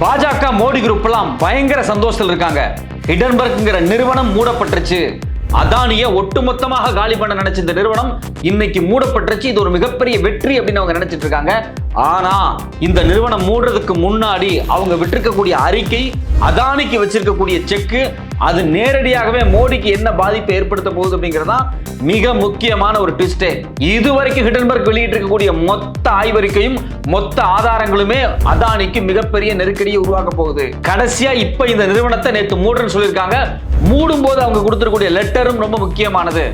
பாஜக மோடி குரூப் எல்லாம் பயங்கர சந்தோஷத்தில் இருக்காங்க. ஹிடன்பர்க்ங்கிற நிறுவனம் மூடப்பட்டுருச்சு. அதானிய ஒட்டுமொத்தமாக காலி பண்ண நினைச்ச இந்த நிறுவனம் இன்னைக்கு மூடப்பட்டுருச்சு. இது ஒரு மிகப்பெரிய வெற்றி அப்படின்னு அவங்க நினைச்சிட்டு இருக்காங்க ஆனா இந்த நிறுவனம் மூடுறதுக்கு முன்னாடி அவங்க விட்டிருக்கக்கூடிய அறிக்கை அதானிக்கு வச்சிருக்கக்கூடிய செக்கு அது நேரடியாகவே மோடிக்கு என்ன பாதிப்பை ஏற்படுத்த போகுது அப்படிங்கிறதா மிக முக்கியமான ஒரு ட்விஸ்டே இதுவரைக்கும் ஹிடன்பர்க் வெளியிட்டிருக்கக்கூடிய மொத்த ஆய்வறிக்கையும் மொத்த ஆதாரங்களுமே அதானிக்கு மிகப்பெரிய நெருக்கடியை உருவாக்க போகுது. கடைசியா இப்ப இந்த நிறுவனத்தை நேற்று மூடுன்னு சொல்லியிருக்காங்க. மூடும் போது அவங்க கொடுத்துருக்கூடிய லெட்டரும் ரொம்ப முக்கியமானது.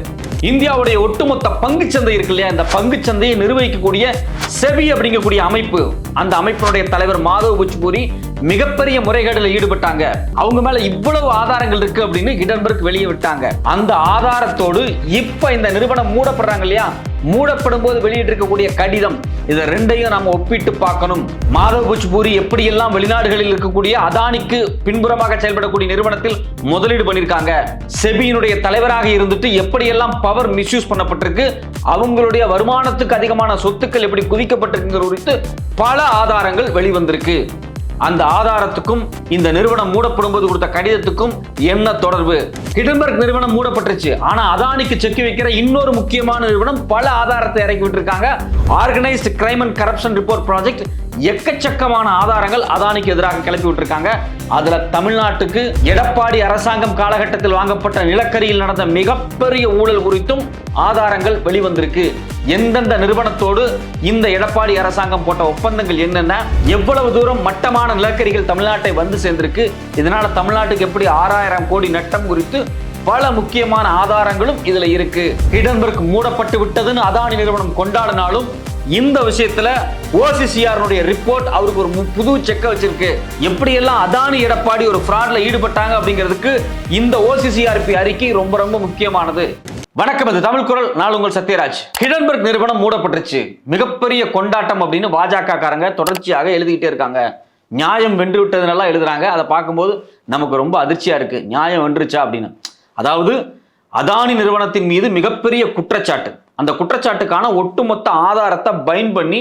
இந்தியாவுடைய ஒட்டுமொத்த பங்கு சந்தை இருக்கு இல்லையா? இந்த பங்குச்சந்தையை நிர்வகிக்கக்கூடிய செவி அப்படிங்கக்கூடிய அமைப்பு. அந்த அமைப்பினுடைய தலைவர் மாதவ் புச்பூரி மிகப்பெரிய முறைகேடுல ஈடுபட்டாங்க. அவங்க மேல இவ்வளவு ஆதாரங்கள் இருக்கு அப்படின்னு ஹிடன்பர்க் வெளியே விட்டாங்க. அந்த ஆதாரத்தோடு இப்ப இந்த நிறுவனம் மூடப்படுறாங்க இல்லையா? மூடப்படும் போது வெளியிட்டிருக்கக்கூடிய கடிதம். இதை ரெண்டையும் நாம ஒப்பிட்டு பார்க்கணும். மாதவ் புச்பூரி எப்படியெல்லாம் வெளிநாடுகளில் இருக்கக்கூடிய அதானிக்கு பின்புறமாக செயல்படக்கூடிய நிறுவனத்தில் முதலீடு பண்ணியிருக்காங்க செபியினுடைய தலைவராக இருந்துட்டு எப்படியெல்லாம் பவர் மிஸ்யூஸ் பண்ணப்பட்டிருக்கு அவங்களுடைய வருமானத்துக்கு அதிகமான சொத்துக்கள் எப்படி குவிக்கப்பட்டிருக்குங்கிற குறித்து பல ஆதாரங்கள் வெளிவந்திருக்கு. அந்த ஆதாரத்துக்கும் இந்த நிறுவனம் மூடப்படும் போது கொடுத்த கடிதத்துக்கும் என்ன தொடர்பு? ஹிடன்பர்க் நிறுவனம் மூடப்பட்டுருச்சு. ஆனா அதானிக்கு செக் வைக்கிற இன்னொரு முக்கியமான நிறுவனம் பல ஆதாரத்தை இறக்கி விட்டுருக்காங்க. Organised crime and corruption report project எக்கச்சக்கமான ஆதாரங்கள் அதானிக்கு எதிராக கிளப்பி விட்டுருக்காங்க. அதுல தமிழ்நாட்டுக்கு எடப்பாடி அரசாங்கம் காலகட்டத்தில் வாங்கப்பட்ட நிலக்கரியில் நடந்த மிகப்பெரிய ஊழல் குறித்தும் ஆதாரங்கள் வெளிவந்திருக்கு. எந்தெந்த நிறுவனத்தோடு இந்த எடப்பாடி அரசாங்கம் போட்ட ஒப்பந்தங்கள் என்னென்ன எவ்வளவு தூரம் மட்டமான நிலக்கரிகள் தமிழ்நாட்டை வந்து சேர்ந்திருக்கு இதனால தமிழ்நாட்டுக்கு எப்படி ஆறாயிரம் கோடி நட்டம் குறித்து பல முக்கியமான ஆதாரங்களும் இதுல இருக்கு. ஹிடன்பர்க் மூடப்பட்டு விட்டதுன்னு அதானி நிறுவனம் கொண்டாடினாலும் இந்த விஷயத்துல ஓசிசிஆர் ரிப்போர்ட் அவருக்கு ஒரு மு- புது செக்க வச்சிருக்கு. எப்படியெல்லாம் அதானி எடப்பாடி ஒரு ஃப்ராட்ல ஈடுபட்டாங்க அப்படிங்கிறதுக்கு இந்த ஓசிசிஆர்பி அறிக்கை ரொம்ப ரொம்ப முக்கியமானது. வணக்கம் இது தமிழ் குரல். நான் உங்கள் சத்யராஜ். ஹிடன்பர்க் நிறுவனம் மூடப்பட்டுருச்சு. மிகப்பெரிய கொண்டாட்டம் அப்படின்னு பாஜக காரங்க தொடர்ச்சியாக எழுதிக்கிட்டே இருக்காங்க. நியாயம் வென்று விட்டதுனெல்லாம் எழுதுறாங்க. அதை பார்க்கும்போது நமக்கு ரொம்ப அதிர்ச்சியா இருக்கு. நியாயம் வென்றுச்சா அப்படின்னு. அதாவது அதானி நிறுவனத்தின் மீது மிகப்பெரிய குற்றச்சாட்டு. அந்த குற்றச்சாட்டுக்கான ஒட்டுமொத்த ஆதாரத்தை பைன் பண்ணி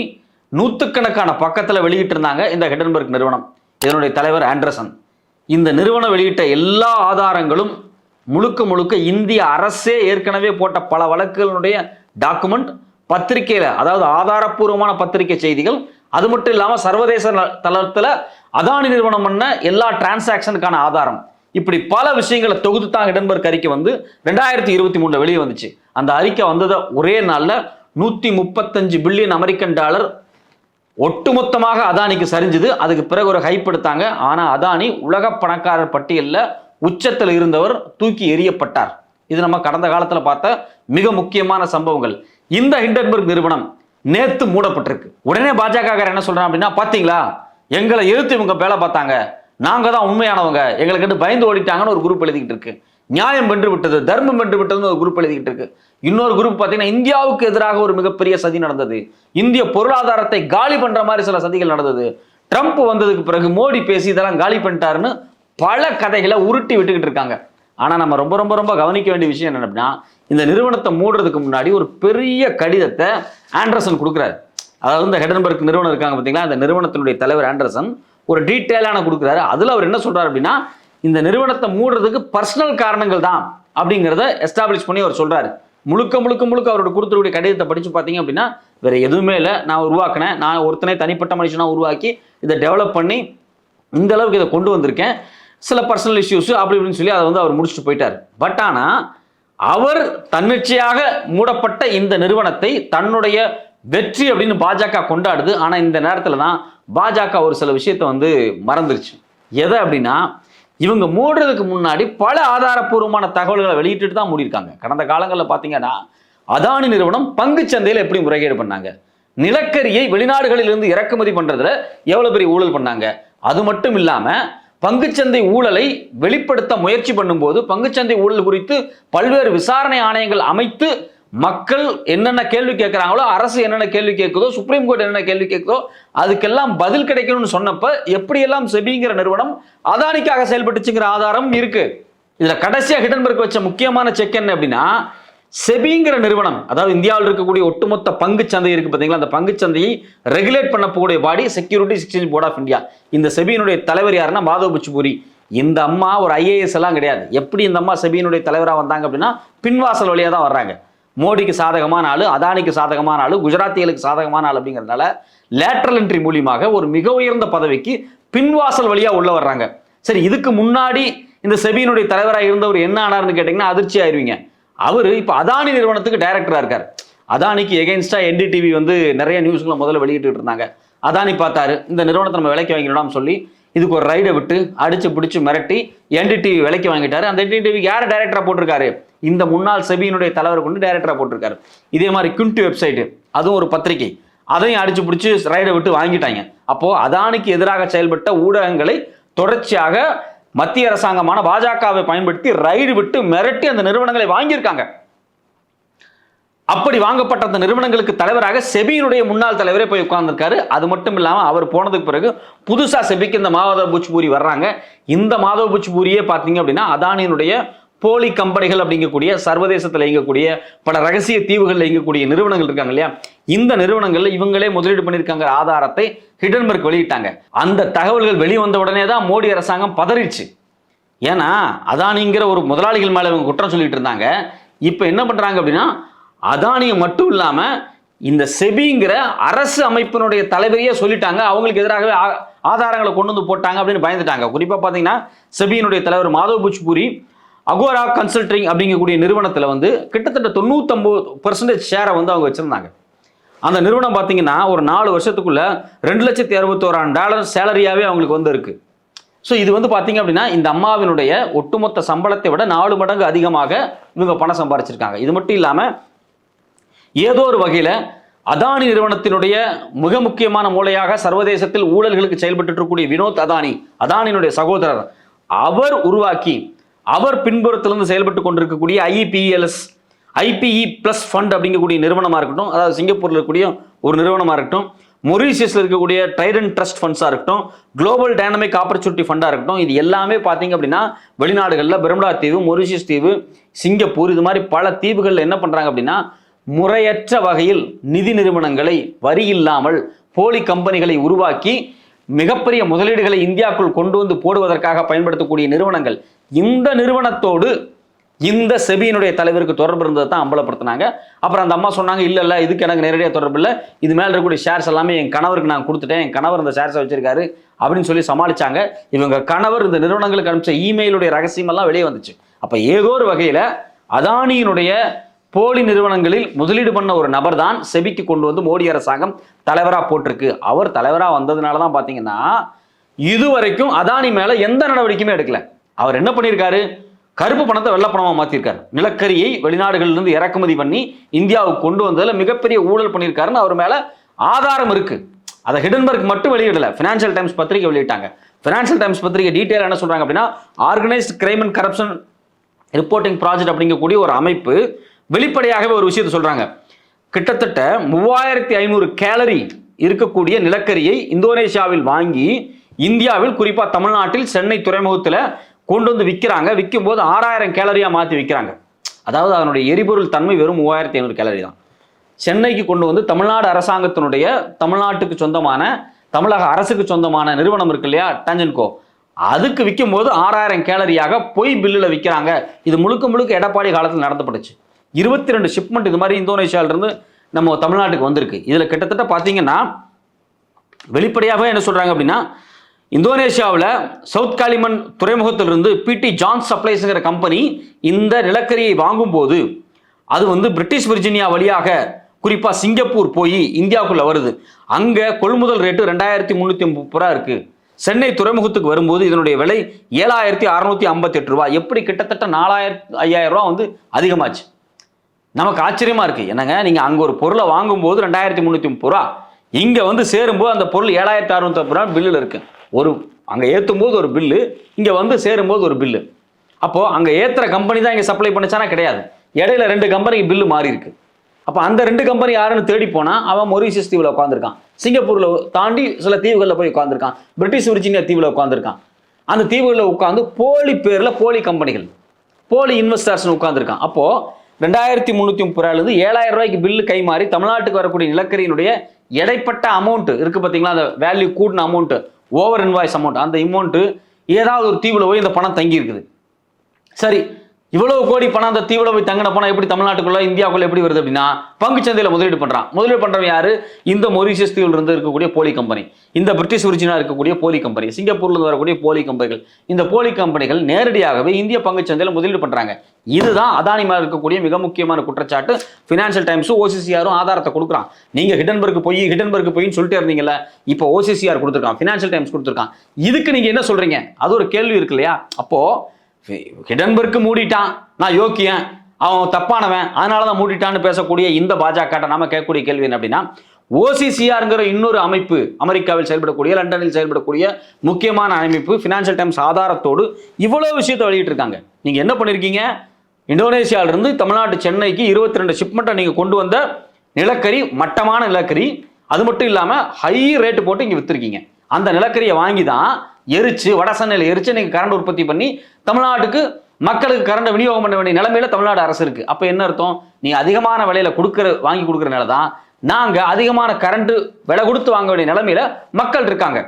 நூற்றுக்கணக்கான பக்கத்தில் வெளியிட்டிருந்தாங்க இந்த ஹெடன்பர்க் நிறுவனம். இதனுடைய தலைவர் ஆண்டர்சன். இந்த நிறுவனம் வெளியிட்ட எல்லா ஆதாரங்களும் முழுக்க முழுக்க இந்திய அரசே ஏற்கனவே போட்ட பல வழக்குகளுடைய டாக்குமெண்ட் பத்திரிகையில் அதாவது ஆதாரப்பூர்வமான பத்திரிகை செய்திகள் அது மட்டும் இல்லாமல் சர்வதேச தளத்தில் அதானி நிறுவனம் பண்ண எல்லா டிரான்சாக்ஷனுக்கான ஆதாரம். இப்படி பல விஷயங்களை தொகுத்து தான் இடன்பர்க் அறிக்கை வந்து ரெண்டாயிரத்தி இருபத்தி மூணுல வெளியே வந்துச்சு. அந்த அறிக்கை வந்ததை ஒரே நாளில் நூத்தி முப்பத்தஞ்சு பில்லியன் அமெரிக்கன் டாலர் ஒட்டுமொத்தமாக அதானிக்கு சரிஞ்சுது. அதுக்கு பிறகு ஒரு ஹைப் எடுத்தாங்க. ஆனா அதானி உலக பணக்காரர் பட்டியலில் உச்சத்தில் இருந்தவர் தூக்கி எறியப்பட்டார். இது நம்ம கடந்த காலத்தில் பார்த்த மிக முக்கியமான சம்பவங்கள். இந்த ஹிண்டன்பர்க் நிறுவனம் நேத்து மூடப்பட்டிருக்கு. உடனே பாஜக என்ன சொல்றான் அப்படின்னா பாத்தீங்களா? எங்களை எதிர்த்து இவங்க வேலை பார்த்தாங்க. நாங்கள் தான் உண்மையானவங்க. எங்களுக்கு கண்டு பயந்து ஓடிட்டாங்கன்னு ஒரு குரூப் எழுதிக்கிட்டு இருக்கு. நியாயம் வென்று விட்டது தர்மம் வென்று விட்டதுன்னு ஒரு குரூப் எழுதிக்கிட்டு இருக்கு. இன்னொரு குரூப் பார்த்தீங்கன்னா இந்தியாவுக்கு எதிராக ஒரு மிகப்பெரிய சதி நடந்தது. இந்திய பொருளாதாரத்தை காலி பண்ற மாதிரி சில சதிகள் நடந்தது. ட்ரம்ப் வந்ததுக்கு பிறகு மோடி பேசி இதெல்லாம் காலி பண்ணிட்டாருன்னு பல கதைகளை உருட்டி விட்டுக்கிட்டு இருக்காங்க. ஆனால் நம்ம ரொம்ப ரொம்ப ரொம்ப கவனிக்க வேண்டிய விஷயம் என்ன அப்படின்னா இந்த நிறுவனத்தை மூடுறதுக்கு முன்னாடி ஒரு பெரிய கடிதத்தை ஆண்டர்சன் கொடுக்குறாரு. அதாவது இந்த ஹெடன்பர்க் நிறுவனம் இருக்காங்க பார்த்தீங்களா? அந்த நிறுவனத்தினுடைய தலைவர் ஆண்டர்சன் ஒரு டீட்டெயிலான கொடுக்குறாரு. அதில் அவர் என்ன சொல்கிறார் அப்படின்னா இந்த நிறுவனத்தை மூடுறதுக்கு பர்சனல் காரணங்கள் தான் அப்படிங்கிறத எஸ்டாப்ளிஷ் பண்ணி அவர் சொல்கிறாரு முழுக்க முழுக்க முழுக்க அவரோட கொடுத்துருக்கூடிய கடிதத்தை படித்து பார்த்தீங்க அப்படின்னா வேறு எதுவுமே இல்லை. நான் உருவாக்கினேன். நான் ஒருத்தனே தனிப்பட்ட மனுஷனாக உருவாக்கி இதை டெவலப் பண்ணி இந்த அளவுக்கு இதை கொண்டு வந்திருக்கேன். சில பர்சனல் இஷ்யூஸ் அப்படி இப்படின்னு சொல்லி அதை வந்து அவர் முடிச்சுட்டு போயிட்டார். பட் ஆனால் அவர் தன்னிச்சையாக மூடப்பட்ட இந்த நிறுவனத்தை தன்னுடைய வெற்றி அப்படின்னு பாஜக கொண்டாடுது. ஆனால் இந்த நேரத்தில் தான் பாஜக ஒரு சில விஷயத்த வந்து மறந்துருச்சு. எதை அப்படின்னா இவங்க மூடுறதுக்கு முன்னாடி பல ஆதாரப்பூர்வமான தகவல்களை வெளியிட்டுட்டு தான் மூடியிருக்காங்க. கடந்த காலங்களில் பார்த்தீங்கன்னா அதானி நிறுவனம் பங்குச் சந்தையில் எப்படி முறைகேடு பண்ணாங்க? நிலக்கரியை வெளிநாடுகளிலிருந்து இறக்குமதி பண்ணுறதுல எவ்வளோ பெரிய ஊழல் பண்ணாங்க? அது மட்டும் இல்லாமல் பங்குச்சந்தை ஊழலை வெளிப்படுத்த முயற்சி பண்ணும்போது பங்குச்சந்தை ஊழல் குறித்து பல்வேறு விசாரணை ஆணையங்கள் அமைத்து மக்கள் என்னென்ன கேள்வி கேட்குறாங்களோ அரசு என்னென்ன கேள்வி கேட்குதோ சுப்ரீம் கோர்ட் என்னென்ன கேள்வி கேட்குதோ அதுக்கெல்லாம் பதில் கிடைக்கணும்னு சொன்னப்ப எப்படியெல்லாம் செபிங்கிற நிறுவனம் அதானிக்காக செயல்பட்டுச்சுங்கிற ஆதாரம் இருக்கு. இதில் கடைசியாக ஹிடன்பர்க் வச்ச முக்கியமான செக் என்ன அப்படின்னா செபிங்கிற நிறுவனம் அதாவது இந்தியாவில் இருக்கக்கூடிய ஒட்டுமொத்த பங்கு சந்தை இருக்கு பார்த்தீங்களா அந்த பங்கு சந்தையை ரெகுலேட் பண்ணக்கூடிய body security exchange board of India இந்த செபியினுடைய தலைவர் யாருன்னா மாதவ் புச்சுபூரி. இந்த அம்மா ஒரு ஐஏஎஸ் எல்லாம் கிடையாது. எப்படி இந்த அம்மா செபியினுடைய தலைவராக வந்தாங்க அப்படின்னா பின்வாசல் வழியாக தான் வர்றாங்க. மோடிக்கு சாதகமான ஆளு அதானிக்கு சாதகமான ஆளு குஜராத்திகளுக்கு சாதகமான ஆள் அப்படிங்கிறதுனால லேட்ரல் என்ட்ரி மூலியமாக ஒரு மிக உயர்ந்த பதவிக்கு பின்வாசல் வழியாக உள்ள வர்றாங்க. சரி இதுக்கு முன்னாடி இந்த செபியினுடைய தலைவராக இருந்தவர் என்ன ஆனார்னு கேட்டிங்கன்னா அதிர்ச்சி ஆயிருவீங்க. அவர் இப்போ அதானி நிறுவனத்துக்கு டைரக்டராக இருக்கார். அதானிக்கு எகென்ஸ்டாக என்டிடிவி வந்து நிறைய நியூஸ்களை முதல்ல வெளியிட்டு இருந்தாங்க. அதானி பார்த்தாரு இந்த நிறுவனத்தை நம்ம விலைக்கு வாங்கிடலாம்னு சொல்லி இதுக்கு ஒரு ரைடை விட்டு அடிச்சு பிடிச்சி மிரட்டி என்டிடிவி விலைக்கு வாங்கிட்டாரு. அந்த என்டிடிவிக்கு யார் டைரக்டராக போட்டிருக்காரு? இந்த முன்னாள் செபியினுடைய தலைவர் கொண்டு டைரக்டரா போட்டிருக்காரு. இதே மாதிரி குண்டி வெப்சைட்டு அதுவும் ஒரு பத்திரிகை. அதையும் அடிச்சு பிடிச்சி ரைடை விட்டு வாங்கிட்டாங்க. அப்போ அதானிக்கு எதிராக செயல்பட்ட ஊடகங்களை தொடர்ச்சியாக மத்திய அரசாங்கமான பாஜகவை பயன்படுத்தி ரைடு விட்டு மிரட்டி அந்த நிறுவனங்களை வாங்கியிருக்காங்க. அப்படி வாங்கப்பட்ட அந்த நிறுவனங்களுக்கு தலைவராக செபியினுடைய முன்னாள் தலைவரே போய் உட்கார்ந்துருக்காரு. அது மட்டும் இல்லாமல் அவர் போனதுக்கு பிறகு புதுசாக செபிக்கு இந்த மாதவ புச்பூரி வர்றாங்க. இந்த மாதவ புச்பூரியே பார்த்தீங்க அப்படின்னா அதானியினுடைய போலி கம்பெனிகள் அப்படிங்கக்கூடிய சர்வதேசத்தில் இயங்கக்கூடிய பல ரகசிய தீவுகளில் இயங்கக்கூடிய நிறுவனங்கள் இருக்காங்க இல்லையா? இந்த நிறுவனங்கள்ல இவங்களே முதலீடு பண்ணியிருக்காங்க ஆதாரத்தை ஹிடன்பர்க் வெளியிட்டாங்க. அந்த தகவல்கள் வெளிவந்த உடனே தான் மோடி அரசாங்கம் பதறிச்சு ஏன்னா அதானிங்கிற ஒரு முதலாளிகள் மேலே இவங்க குற்றம் சொல்லிட்டு இருந்தாங்க. இப்போ என்ன பண்ணுறாங்க அப்படின்னா அதானியை மட்டும் இல்லாமல் இந்த செபிங்கிற அரசு அமைப்பினுடைய தலைவரையே சொல்லிட்டாங்க. அவங்களுக்கு எதிராகவே ஆ- ஆதாரங்களை கொண்டு வந்து போட்டாங்க அப்படின்னு பயந்துட்டாங்க. குறிப்பாக பார்த்தீங்கன்னா செபியினுடைய தலைவர் மாதவ் புச்பூரி அகோரா கன்சல்டிங் அப்படிங்கக்கூடிய நிறுவனத்தில் வந்து கிட்டத்தட்ட தொண்ணூத்தொம்பது பர்சன்டேஜ் ஷேரை வந்து அவங்க வச்சுருந்தாங்க. அந்த நிறுவனம் பார்த்தீங்கன்னா ஒரு நாலு வருஷத்துக்குள்ளே ரெண்டு லட்சத்தி அறுபத்தோராயிரம் டாலர் சேலரியாகவே அவங்களுக்கு வந்திருக்கு ஸோ இது வந்து பார்த்தீங்க அப்படின்னா இந்த அம்மாவினுடைய ஒட்டுமொத்த சம்பளத்தை விட நாலு மடங்கு அதிகமாக இவங்க பணம் சம்பாரிச்சிருக்காங்க. இது மட்டும் இல்லாமல் ஏதோ ஒரு வகையில் அதானி நிறுவனத்தினுடைய மிக முக்கியமான மூலையாக சர்வதேசத்தில் ஊழல்களுக்கு செயல்பட்டு இருக்கக்கூடிய வினோத் அதானி அதானியினுடைய சகோதரர் அவர் உருவாக்கி அவர் பின்புறத்திலிருந்து செயல்பட்டு கொண்டிருக்கக்கூடிய ஐபிஎல்எஸ் ஐபிஇ ப்ளஸ் ஃபண்ட் அப்படிங்கக்கூடிய நிறுவனமாக இருக்கட்டும் அதாவது சிங்கப்பூரில் இருக்கக்கூடிய ஒரு நிறுவனமாக இருக்கட்டும் மொரீஷியஸில் இருக்கக்கூடிய ட்ரைடன் ட்ரஸ்ட் ஃபண்ட்ஸாக இருக்கட்டும் குளோபல் டைனமிக் ஆப்பர்ச்சுனிட்டி ஃபண்டாக இருக்கட்டும் இது எல்லாமே பார்த்தீங்க அப்படின்னா வெளிநாடுகளில் பெர்முடா தீவு மொரீஷியஸ் தீவு சிங்கப்பூர் இது மாதிரி பல தீவுகளில் என்ன பண்ணுறாங்க அப்படின்னா முறையற்ற வகையில் நிதி நிறுவனங்களை வரி இல்லாமல் போலி கம்பெனிகளை உருவாக்கி மிகப்பெரிய முதலீடுகளை இந்தியாவுக்குள் கொண்டு வந்து போடுவதற்காக பயன்படுத்தக்கூடிய நிறுவனங்கள் இந்த நிறுவனத்தோடு இந்த செபியினுடைய தலைவருக்கு தொடர்பு இருந்ததை தான் அம்பலப்படுத்தினாங்க. அப்புறம் அந்த அம்மா சொன்னாங்க இல்லை இல்லை இதுக்கு எனக்கு நேரடியாக தொடர்பு இல்லை. இது மேலே இருக்கக்கூடிய ஷேர்ஸ் எல்லாமே என் கணவருக்கு நான் கொடுத்துட்டேன். என் கணவர் இந்த ஷேர்ஸை வச்சிருக்காரு அப்படின்னு சொல்லி சமாளிச்சாங்க. இவங்க கணவர் இந்த நிறுவனங்களுக்கு அனுப்பிச்ச இமெயிலுடைய ரகசியமெல்லாம் வெளியே வந்துச்சு. அப்போ ஏதோ ஒரு வகையில் அதானியினுடைய போலி நிறுவனங்களில் முதலீடு பண்ண ஒரு நபர் தான் செபிக்கு கொண்டு வந்து மோடி அரசாங்கம் தலைவராக போட்டிருக்கு. அவர் தலைவராக வந்ததுனால தான் பார்த்தீங்கன்னா இதுவரைக்கும் அதானி மேலே எந்த நடவடிக்கையுமே எடுக்கலை. அவர் என்ன பண்ணியிருக்காரு? கருப்பு பணத்தை வெள்ளப்பணமாக மாற்றிருக்காரு நிலக்கரியை வெளிநாடுகளிலிருந்து இறக்குமதி பண்ணி இந்தியாவுக்கு கொண்டு வந்ததில் மிகப்பெரிய ஊழல் பண்ணியிருக்காருன்னு அவர் மேலே ஆதாரம் இருக்குது அதை ஹிடன்பர்க் மட்டும் வெளியிடலை. ஃபினான்ஷியல் டைம்ஸ் பத்திரிகை வெளியிட்டாங்க. ஃபினான்ஷியல் டைம்ஸ் பத்திரிகை டீட்டெயில் என்ன சொல்கிறாங்க அப்படின்னா organised crime and corruption reporting project அப்படிங்கக்கூடிய ஒரு அமைப்பு வெளிப்படையாகவே ஒரு விஷயத்தை சொல்கிறாங்க கிட்டத்தட்ட மூவாயிரத்தி ஐநூறு கேலரி இருக்கக்கூடிய நிலக்கரியை இந்தோனேஷியாவில் வாங்கி இந்தியாவில் குறிப்பாக தமிழ்நாட்டில் சென்னை துறைமுகத்தில் கொண்டு வந்து விற்கிறாங்க விற்கும் போது ஆறாயிரம் கேலரியாக மாற்றி விற்கிறாங்க அதாவது அதனுடைய எரிபொருள் தன்மை வெறும் மூவாயிரத்தி ஐநூறு கேலரி தான். சென்னைக்கு கொண்டு வந்து தமிழ்நாடு அரசாங்கத்தினுடைய தமிழ்நாட்டுக்கு சொந்தமான தமிழக அரசுக்கு சொந்தமான நிறுவனம் இருக்கு இல்லையா? டஞ்சன்கோ அதுக்கு விற்கும் போது ஆறாயிரம் கேலரியாக பொய் பில்லில் விற்கிறாங்க இது முழுக்க முழுக்க எடப்பாடி காலத்தில் நடத்தப்பட்டுச்சு. இருபத்தி ரெண்டு ஷிப்மெண்ட் இது மாதிரி இந்தோனேஷியாவிலிருந்து நம்ம தமிழ்நாட்டுக்கு வந்திருக்கு. இதில் கிட்டத்தட்ட பார்த்தீங்கன்னா வெளிப்படையாகவே என்ன சொல்கிறாங்க அப்படின்னா இந்தோனேஷியாவில் சவுத் காலிமன் துறைமுகத்திலிருந்து பிடி ஜான் சப்ளைஸ்ங்கிற கம்பெனி இந்த நிலக்கரியை வாங்கும்போது அது வந்து பிரிட்டிஷ் விர்ஜினியா வழியாக குறிப்பாக சிங்கப்பூர் போய் இந்தியாவுக்குள்ள வருது. அங்கே கொள்முதல் ரேட்டு ரெண்டாயிரத்தி முந்நூற்றி முப்பது ரூபா இருக்கு. சென்னை துறைமுகத்துக்கு வரும்போது இதனுடைய விலை ஏழாயிரத்தி அறநூற்றி ஐம்பத்தெட்டு ரூபா. எப்படி கிட்டத்தட்ட நாலாயிரத்து ஐயாயிரம் ரூபா வந்து அதிகமாச்சு. நமக்கு ஆச்சரியமா இருக்கு. என்னங்க நீங்க அங்க ஒரு பொருளை வாங்கும்போது ரெண்டாயிரத்தி முந்நூற்றி முப்பது ரூபா. இங்க வந்து சேரும்போது அந்த பொருள் ஏழாயிரத்தி அறுநூத்தி ரூபா பில்லில் இருக்கு. ஒரு அங்கே ஏற்றும் போது ஒரு பில்லு இங்கே வந்து சேரும்போது ஒரு பில்லு அப்போது அங்கே ஏற்றுற கம்பெனி தான் இங்கே சப்ளை பண்ணிச்சானா கிடையாது. இடையில ரெண்டு கம்பெனிக்கு பில்லு மாறி இருக்கு. அப்போ அந்த ரெண்டு கம்பெனி யாருன்னு தேடி போனால் அவன் மொரீஷியஸ் தீவில் உட்காந்துருக்கான் சிங்கப்பூரில் தாண்டி சில தீவுகளில் போய் உட்காந்துருக்கான் பிரிட்டிஷ் விர்ஜினியா தீவில் உட்காந்துருக்கான் அந்த தீவுகளில் உட்காந்து போலி பேரில் போலி கம்பெனிகள் போலி இன்வெஸ்டர்ஸ்னு உட்காந்துருக்கான் அப்போ ரெண்டாயிரத்தி முந்நூற்றி முப்பது ரூபாயிலிருந்து ஏழாயிரம் ரூபாய்க்கு பில்லு கை மாறி தமிழ்நாட்டுக்கு வரக்கூடிய நிலக்கரியினுடைய இடைப்பட்ட அமௌண்ட்டு இருக்குது பார்த்தீங்களா அந்த வேல்யூ கூடின அமௌண்ட்டு ஓவர் இன்வாய்ஸ் அமௌண்ட் அந்த அமௌண்ட்டு ஏதாவது ஒரு தீவில் போய் இந்த பணம் தங்கியிருக்குது. சரி இவ்வளவு கோடி பணம் அந்த தீவிர போய் தங்கின பணம் எப்படி தமிழ்நாட்டுக்குள்ள இந்தியாவுக்குள்ள எப்படி வருது அப்படின்னா பங்கு சந்தையில முதலீடு பண்றான். முதலீடு பண்றவன் யாரு? இந்த மொரிஷியஸ் தீவில் இருந்து இருக்கக்கூடிய போலி கம்பெனி. இந்த பிரிட்டிஷ் ஒரிஜினா இருக்கக்கூடிய போலி கம்பெனி. சிங்கப்பூர்ல இருந்து வரக்கூடிய போலி கம்பெனிகள். இந்த போலி கம்பெனிகள் நேரடியாகவே இந்திய பங்கு சந்தையில முதலீடு பண்றாங்க. இதுதான் அதானி மேல இருக்கக்கூடிய மிக முக்கியமான குற்றச்சாட்டு. பினான்சியல் டைம்ஸும் ஓசிசிஆரும் ஆதாரத்தை கொடுக்குறான். நீங்க ஹிடன்பர்க் போய் ஹிடன்பர்க் போயின்னு சொல்லிட்டு இருந்தீங்கல்ல இப்போ ஓசிசிஆர் கொடுத்துருக்கான் பினான்சியல் டைம்ஸ் கொடுத்துருக்கான். இதுக்கு நீங்க என்ன சொல்றீங்க? அது ஒரு கேள்வி இருக்கு இல்லையா? அப்போ ஹிடன்பர்க்கு மூடிட்டான். நான் யோக்கியன். அவன் தப்பானவன். அதனால தான் மூடிட்டான்னு பேசக்கூடிய இந்த பாஜக நாம கேட்கக்கூடிய கேள்வி என்ன அப்படின்னா ஓசிசிஆர்ங்கிற இன்னொரு அமைப்பு அமெரிக்காவில் செயல்படக்கூடிய லண்டனில் செயல்படக்கூடிய முக்கியமான அமைப்பு ஃபினான்ஷியல் டைம்ஸ் ஆதாரத்தோடு இவ்வளோ விஷயத்தை வெளியிட்டிருக்காங்க. நீங்கள் என்ன பண்ணியிருக்கீங்க இந்தோனேஷியாவிலிருந்து தமிழ்நாடு தமிழ்நாட்டு சென்னைக்கு இருபத்தி ரெண்டு ஷிப்மெண்ட்டை நீங்கள் கொண்டு வந்த நிலக்கரி மட்டமான நிலக்கரி. அது மட்டும் இல்லாமல் ஹை ரேட்டு போட்டு இங்கே விற்றுருக்கீங்க அந்த நிலக்கரியை வாங்கி தான் எரிச்சு வடசென்னையில் எரிச்சு நீங்கள் கரண்ட் உற்பத்தி பண்ணி தமிழ்நாட்டுக்கு மக்களுக்கு கரண்ட் விநியோகம் பண்ண வேண்டிய நிலைமையில தமிழ்நாடு அரசு இருக்கு. அப்போ என்ன அர்த்தம்? நீ அதிகமான விலையில கொடுக்குற வாங்கி கொடுக்கறனால தான். நாங்கள் அதிகமான கரண்ட் விலை கொடுத்து வாங்க வேண்டிய நிலைமையில மக்கள் இருக்காங்க.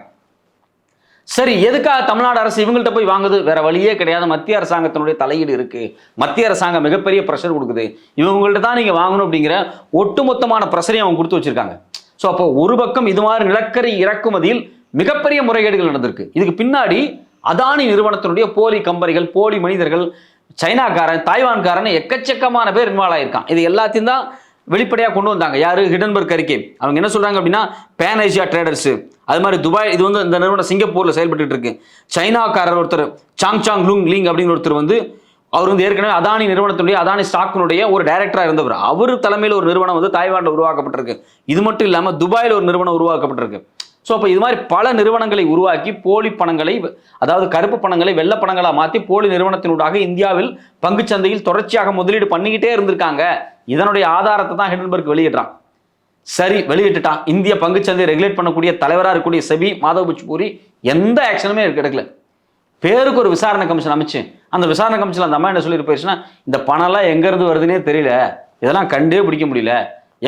சரி எதுக்காக தமிழ்நாடு அரசு இவங்கள்ட்ட போய் வாங்குது? வேற வழியே கிடையாது. மத்திய அரசாங்கத்தினுடைய தலையீடு இருக்கு. மத்திய அரசாங்கம் மிகப்பெரிய ப்ரெஷர் கொடுக்குது. இவங்கள்ட்ட தான் நீங்க வாங்கணும் அப்படிங்கிற ஒட்டுமொத்தமான ப்ரெஷரையும் அவங்க கொடுத்து வச்சிருக்காங்க. ஸோ அப்போ ஒரு பக்கம் இது மாதிரி நிலக்கரி இறக்குமதியில் மிகப்பெரிய முறைகேடுகள் நடந்திருக்கு. இதுக்கு பின்னாடி அதானி நிறுவனத்தினுடைய போலி கம்பெனிகள் போலி மனிதர்கள் சைனாக்காரன் தாய்வான்காரன் எக்கச்சக்கமான பேர் இன்வால்வ் ஆயிருக்கான். இது எல்லாத்தையும் தான் வெளிப்படையாக கொண்டு வந்தாங்க. யாரு? ஹிடன்பர்க் அறிக்கை. அவங்க என்ன சொல்றாங்க அப்படின்னா பேன் ஏசியா ட்ரேடர்ஸ் அது மாதிரி துபாய் இது வந்து இந்த நிறுவனம் சிங்கப்பூர்ல செயல்பட்டு இருக்கு. சைனாக்காரர் ஒருத்தர் சாங் சாங் லுங் லிங் அப்படின்னு ஒருத்தர் வந்து அவர் வந்து ஏற்கனவே அதானி நிறுவனத்தினுடைய அதானி ஸ்டாக்கினுடைய ஒரு டைரக்டரா இருந்தவர். அவர் தலைமையில் ஒரு நிறுவனம் வந்து தாய்வான்ல உருவாக்கப்பட்டிருக்கு. இது மட்டும் இல்லாம துபாயில் ஒரு நிறுவனம் உருவாக்கப்பட்டிருக்கு. ஸோ அப்போ இது மாதிரி பல நிறுவனங்களை உருவாக்கி போலி பணங்களை அதாவது கருப்பு பணங்களை வெள்ளை பணங்களாக மாற்றி போலி நிறுவனத்தினூடாக இந்தியாவில் பங்குச் சந்தையில் தொடர்ச்சியாக முதலீடு பண்ணிக்கிட்டே இருந்திருக்காங்க. இதனுடைய ஆதாரத்தை தான் ஹிடன்பர்க் வெளியிடுறான். சரி வெளியிட்டுட்டான். இந்திய பங்குச்சந்தையை ரெகுலேட் பண்ணக்கூடிய தலைவராக இருக்கக்கூடிய செபி மாதவ் புரி எந்த ஆக்ஷனுமே கிடைக்கல பேருக்கு ஒரு விசாரணை கமிஷன் அமைச்சு அந்த விசாரணை கமிஷன் அந்த அம்மா என்ன சொல்லிட்டு போயிடுச்சுன்னா இந்த பணம்லாம் எங்கேருந்து வருதுன்னே தெரியல. இதெல்லாம் கண்டே பிடிக்க முடியல.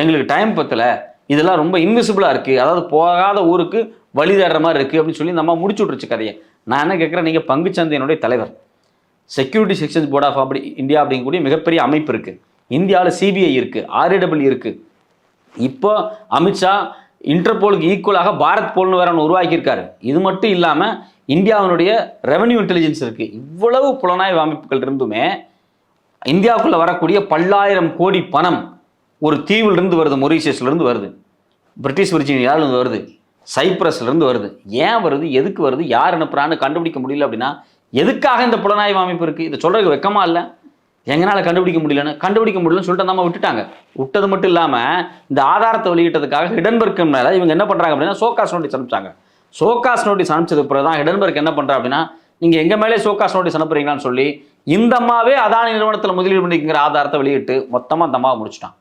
எங்களுக்கு டைம் பத்தலை. இதெல்லாம் ரொம்ப இன்விசிபிளாக இருக்குது அதாவது போகாத ஊருக்கு வழி தேடுற மாதிரி இருக்குது அப்படின்னு சொல்லி நம்ம முடிச்சு விட்ருச்சு கதையை. நான் என்ன கேட்குறேன் நீங்கள் பங்குச்சந்தையினுடைய தலைவர். செக்யூரிட்டி செக்ஷன்ஸ் போர்ட் ஆஃப் அப்படி இந்தியா அப்படிங்கக்கூடிய மிகப்பெரிய அமைப்பு இருக்குது இந்தியாவில் சிபிஐ இருக்குது ஆர்ஏடபிள்யூ இருக்குது இப்போ அமித்ஷா இன்டர்போலுக்கு ஈக்குவலாக பாரத் போல்னு வேற ஒன்று உருவாக்கியிருக்காரு. இது மட்டும் இல்லாமல் இந்தியாவினுடைய ரெவன்யூ இன்டெலிஜென்ஸ் இருக்குது இவ்வளவு புலனாய்வு அமைப்புகள் இருந்துமே இந்தியாவுக்குள்ளே வரக்கூடிய பல்லாயிரம் கோடி பணம் ஒரு தீவிலிருந்து வருது மொரீஷியஸ்லேருந்து வருது. பிரிட்டிஷ் விர்ஜீனியால வருது? சைப்ரஸ்லேருந்து வருது. ஏன் வருது? எதுக்கு வருது? யார் அனுப்புகிறான்னு கண்டுபிடிக்க முடியல அப்படின்னா எதுக்காக இந்த புலனாய்வு அமைப்பு இருக்குது இதை சொல்கிறதுக்கு வெக்கமாக இல்லை. எங்களால் கண்டுபிடிக்க முடியலன்னு? கண்டுபிடிக்க முடியலன்னு சொல்லிட்டு நம்ம விட்டுட்டாங்க. விட்டது மட்டும் இல்லாமல் இந்த ஆதாரத்தை வெளியிட்டதுக்காக ஹிடன்பர்க் மேலே இவங்க என்ன பண்ணுறாங்க அப்படின்னா சோகாஸ் நோட்டீஸ் அனுப்பிச்சாங்க. சோகாஸ் நோட்டீஸ் அனுப்பிச்சது பிறகு தான் ஹிடன்பர்க் என்ன பண்ணுறா அப்படின்னா நீங்கள் எங்கள் மேலே சோகாஸ் நோட்டீஸ் அனுப்புறீங்களான்னு சொல்லி இந்தம்மாவே அதானி நிறுவனத்தில் முதலீடு பண்ணிக்கிற ஆதாரத்தை வெளியிட்டு மொத்தமாக அந்த அம்மாவை முடிச்சிட்டான்.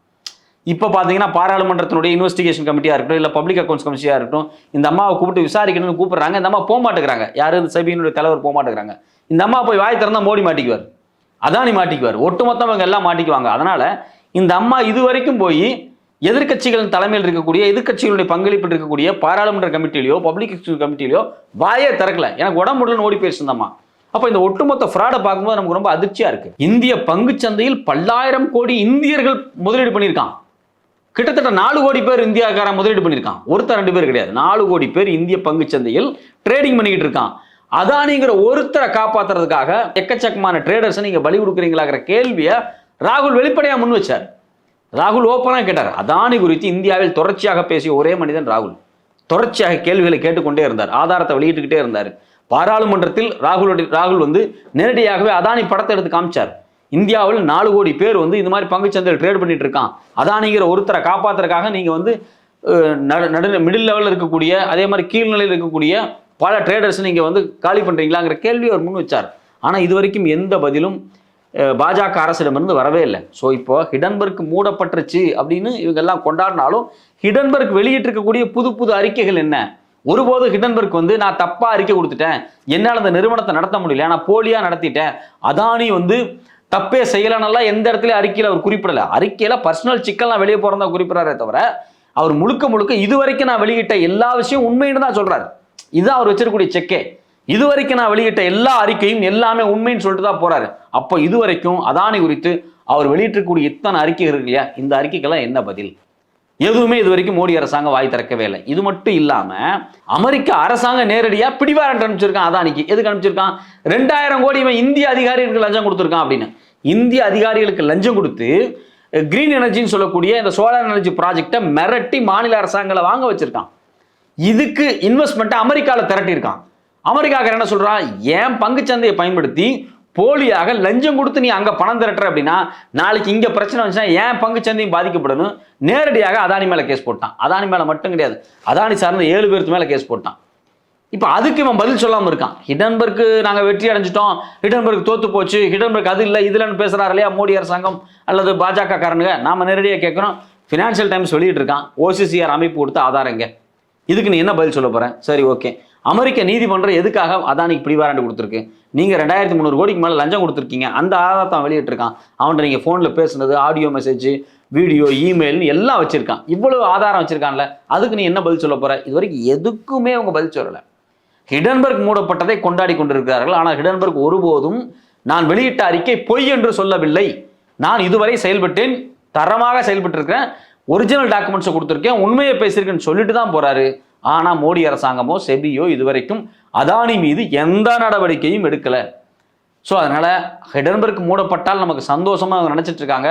இப்போ பார்த்தீங்கன்னா பாராளுமன்றத்தினுடைய இன்வெஸ்டிகேஷன் கமிட்டியாக இருக்கட்டும் இல்லை பப்ளிக் அக்கௌண்ட்ஸ் கமிட்டியாக இருக்கட்டும் இந்த அம்மாவை கூப்பிட்டு விசாரிக்கணும்னு கூப்பிட்றாங்க. இந்த அம்மா போக மாட்டேங்கிறாங்க. யாரும் இந்த சபியினுடைய தலைவர் போக மாட்டேங்கிறாங்க. இந்த அம்மா போய் வாய் திறந்தா மோடி மாட்டிக்குவார். அதானி மாட்டிக்குவார். ஒட்டுமொத்தம் இவங்க எல்லாம் மாட்டிக்குவாங்க. அதனால் இந்த அம்மா இது வரைக்கும் போய் எதிர்க்கட்சிகளின் தலைமையில் இருக்கக்கூடிய எதிர்க்கட்சிகளுடைய பங்களிப்பில் இருக்கக்கூடிய பாராளுமன்ற கமிட்டிலையோ பப்ளிக் கமிட்டிலையோ வாயே திறக்கல. எனக்கு உடம்பு ஓடி போயிடுச்சு அப்போ இந்த ஒட்டுமொத்த ஃப்ராடை பார்க்கும்போது நமக்கு ரொம்ப அதிர்ச்சியாக இருக்குது இந்திய பங்குச் சந்தையில் பல்லாயிரம் கோடி இந்தியர்கள் முதலீடு பண்ணியிருக்கான். கிட்டத்தட்ட நாலு கோடி பேர் இந்தியாக்காரன் முதலீடு பண்ணியிருக்கான். ஒருத்தர் ரெண்டு பேர் கிடையாது. நாலு கோடி பேர் இந்திய பங்கு சந்தையில் ட்ரேடிங் பண்ணிக்கிட்டு இருக்கான். அதானிங்கிற ஒருத்தரை காப்பாத்துறதுக்காக எக்கச்சக்கமான ட்ரேடர்ஸை நீங்க பலி கொடுக்குறீங்களாங்கிற கேள்வியை ராகுல் வெளிப்படையா முன் வச்சார். ராகுல் ஓப்பனாக கேட்டார். அதானி குறித்து இந்தியாவில் தொடர்ச்சியாக பேசிய ஒரே மனிதன் ராகுல். தொடர்ச்சியாக கேள்விகளை கேட்டுக்கொண்டே இருந்தார். ஆதாரத்தை வெளியிட்டுக்கிட்டே இருந்தார். பாராளுமன்றத்தில் ராகுல் ராகுல் வந்து நேரடியாகவே அதானி படத்தை எடுத்து காமிச்சார். இந்தியாவில் நாலு கோடி பேர் வந்து இந்த மாதிரி பங்குச்சந்தையில் ட்ரேட் பண்ணிட்டு இருக்கான் அதானிங்கிற ஒருத்தரை காப்பாத்துறதுக்காக நீங்க வந்து நடு நடு மிடில் லெவலில் இருக்கக்கூடிய அதே மாதிரி கீழ்நிலையில் இருக்கக்கூடிய பல ட்ரேடர்ஸ் நீங்க வந்து காலி பண்றீங்களாங்கிற கேள்வி அவர் முன் வச்சார். ஆனால் இது வரைக்கும் எந்த பதிலும் பாஜக அரசிடமிருந்து வரவே இல்லை. ஸோ இப்போ ஹிடன்பர்க் மூடப்பட்டுருச்சு அப்படின்னு இவங்க எல்லாம் கொண்டாடினாலும் ஹிடன்பர்க் வெளியிட்டிருக்கக்கூடிய புது புது அறிக்கைகள் என்ன? ஒருபோது ஹிடன்பர்க் வந்து நான் தப்பாக அறிக்கை கொடுத்துட்டேன். என்னால் அந்த நிறுவனத்தை நடத்த முடியல. நான் போலியாக நடத்திட்டேன். அதானி வந்து தப்பே செய்யலன்னெல்லாம் எந்த இடத்துலையும் அறிக்கையில் அவர் குறிப்பிடல. அறிக்கையில் பர்சனல் சிக்கல்லாம் வெளியே போகிறதா குறிப்பிடறாரே தவிர அவர் முழுக்க முழுக்க இது வரைக்கும் நான் வெளியிட்ட எல்லா விஷயம் உண்மைன்னு தான் சொல்கிறாரு இதுதான் அவர் வச்சிருக்கக்கூடிய செக்கே. இது வரைக்கும் நான் வெளியிட்ட எல்லா அறிக்கையும் எல்லாமே உண்மைன்னு சொல்லிட்டு தான் போறாரு. அப்போ இது வரைக்கும் அதானி குறித்து அவர் வெளியிட்டிருக்கக்கூடிய இத்தனை அறிக்கைகள் இருக்கு இல்லையா? இந்த அறிக்கைக்கெல்லாம் என்ன பதில்? எதுவுமே இது வரைக்கும் மோடி அரசாங்கம் வாய் திறக்கவே இல்லை. இது மட்டும் இல்லாம அமெரிக்க அரசாங்கம் நேரடியா பிடிவாரண்ட் அனுப்பிச்சிருக்கான் அதானிக்கு. எதுக்கு அனுப்பிச்சிருக்கான்? ரெண்டாயிரம் கோடி இவன் இந்திய அதிகாரிகளுக்கு லஞ்சம் கொடுத்துருக்கான் அப்படின்னு. இந்திய அதிகாரிகளுக்கு லஞ்சம் கொடுத்து கிரீன் எனர்ஜின்னு சொல்லக்கூடிய இந்த சோலார் எனர்ஜி ப்ராஜெக்டை மிரட்டி மாநில அரசாங்கங்களை வாங்க வச்சிருக்கான். இதுக்கு இன்வெஸ்ட்மெண்ட்டை அமெரிக்காவில் திரட்டியிருக்கான். அமெரிக்காக்காரர் என்ன சொல்றான்? ஏன் பங்குச்சந்தையை பயன்படுத்தி போலியாக லஞ்சம் கொடுத்து நீ அங்கே பணம் திரட்டுற அப்படின்னா நாளைக்கு இங்கே பிரச்சனை வந்துச்சுன்னா ஏன் பங்கு சந்தையும் பாதிக்கப்படணும்? நேரடியாக அதானி மேலே கேஸ் போட்டான். அதானி மேலே மட்டும் கிடையாது. அதானி சார்ந்த ஏழு பேருக்கு மேலே கேஸ் போட்டான். இப்போ அதுக்கு இவன் பதில் சொல்லாமல் இருக்கான். ஹிடன்பர்க்கு நாங்கள் வெற்றி அடைஞ்சிட்டோம். ஹிடன்பர்க் தோத்து போச்சு. ஹிடன்பர்க் அது இல்லை இதுலன்னு பேசுகிறாரு இல்லையா மோடி அரசாங்கம் அல்லது பாஜக காரனுங்க. நாம் நேரடியாக கேட்குறோம். ஃபினான்ஷியல் டைம்ஸ் வெளியிட்டு இருக்கான். ஓசிசிஆர் அமைப்பு கொடுத்த ஆதாரங்க இதுக்கு நீ என்ன பதில் சொல்ல போகிறேன் சரி ஓகே அமெரிக்க நீதிமன்றம் எதுக்காக அதானிக்கு பிடிவாரண்டு கொடுத்துருக்கு? நீங்கள் ரெண்டாயிரத்தி முந்நூறு கோடிக்கு மேலே லஞ்சம் கொடுத்துருக்கீங்க. அந்த ஆதாரத்தை வெளியிட்டிருக்கான். அவன்கிட்ட நீங்கள் ஃபோனில் பேசுனது ஆடியோ மெசேஜ் வீடியோ இமெயில்னு எல்லாம் வச்சுருக்கான். இவ்வளோ ஆதாரம் வச்சுருக்கான்ல. அதுக்கு நீ என்ன பதில் சொல்ல போகிற இது வரைக்கும் எதுக்குமே அவங்க பதில் சொல்லலை. ஹிடன்பர்க் மூடப்பட்டதை கொண்டாடி கொண்டிருக்கிறார்கள். ஆனால் ஹிடன்பர்க் ஒருபோதும் நான் வெளியிட்ட அறிக்கை பொய் என்று சொல்லவில்லை. நான் இதுவரை செயல்பட்டேன். தரமாக செயல்பட்டிருக்கிறேன். ஒரிஜினல் டாக்குமெண்ட்ஸை கொடுத்துருக்கேன். உண்மையை பேசியிருக்கேன்னு சொல்லிட்டு தான் போகிறாரு ஆனால் மோடி அரசாங்கமோ செபியோ இதுவரைக்கும் அதானி மீது எந்த நடவடிக்கையும் எடுக்கலை. ஸோ அதனால் ஹிடன்பர்க் மூடப்பட்டால் நமக்கு சந்தோஷமாக அவங்க நினைச்சிட்டு இருக்காங்க.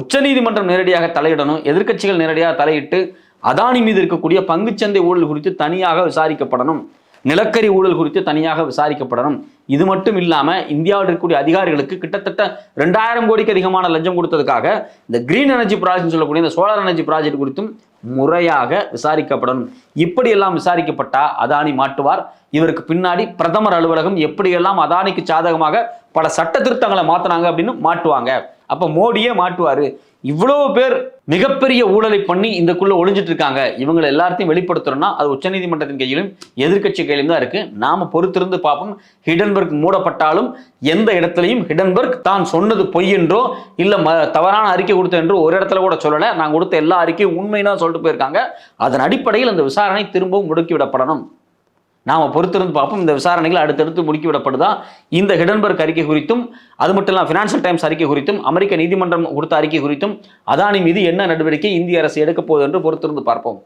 உச்சநீதிமன்றம் நேரடியாக தலையிடணும் எதிர்க்கட்சிகள் நேரடியாக தலையிட்டு அதானி மீது இருக்கக்கூடிய பங்குச்சந்தை ஊழல் குறித்து தனியாக விசாரிக்கப்படணும். நிலக்கரி ஊழல் குறித்து தனியாக விசாரிக்கப்படணும். இது மட்டும் இல்லாமல் இந்தியாவில் இருக்கக்கூடிய அதிகாரிகளுக்கு கிட்டத்தட்ட ரெண்டாயிரம் கோடிக்கு அதிகமான லஞ்சம் கொடுத்ததுக்காக இந்த கிரீன் எனர்ஜி ப்ராஜெக்ட் சொல்லக்கூடிய இந்த சோலார் எனர்ஜி ப்ராஜெக்ட் குறித்தும் முறையாக விசாரிக்கப்படணும். இப்படியெல்லாம் விசாரிக்கப்பட்டா அதானி மாட்டுவார். இவருக்கு பின்னாடி பிரதமர் அலுவலகம் எப்படியெல்லாம் அதானிக்கு சாதகமாக பல சட்ட திருத்தங்களை மாத்தினாங்க அப்படின்னு மாட்டுவாங்க. அப்போ மோடியே மாட்டுவார். இவ்வளவு பேர் மிகப்பெரிய ஊழலை பண்ணி இந்தக்குள்ள ஒளிஞ்சிட்டு இருக்காங்க. இவங்களை எல்லாத்தையும் வெளிப்படுத்துறோம்னா அது உச்சநீதிமன்றத்தின் கையிலும் எதிர்க்கட்சி கையிலும் தான் இருக்கு. நாம பொறுத்திருந்து பார்ப்போம். ஹிடன்பர்க் மூடப்பட்டாலும் எந்த இடத்துலையும் ஹிடன்பர்க் தான் சொன்னது பொய் என்றோ இல்ல ம- தவறான அறிக்கை கொடுத்த என்றோ ஒரு இடத்துல கூட சொல்லல. நான் கொடுத்த எல்லா அறிக்கையும் உண்மைன்னு சொல்லிட்டு போயிருக்காங்க. அதன் அடிப்படையில் அந்த விசாரணை திரும்பவும் முடுக்கிவிடப்படணும். நாம பொறுத்திருந்து பார்ப்போம். இந்த விசாரணைகள் அடுத்தடுத்து முடுக்கிவிடப்படுதா? இந்த ஹிடன்பர்க் அறிக்கை குறித்தும் அது மட்டும் இல்லாமல் ஃபினான்ஷியல் டைம்ஸ் அறிக்கை குறித்தும் அமெரிக்க நீதிமன்றம் கொடுத்த அறிக்கை குறித்தும் அதானி மீது என்ன நடவடிக்கை இந்திய அரசு எடுக்கப் போகுது என்று பொறுத்திருந்து பார்ப்போம்.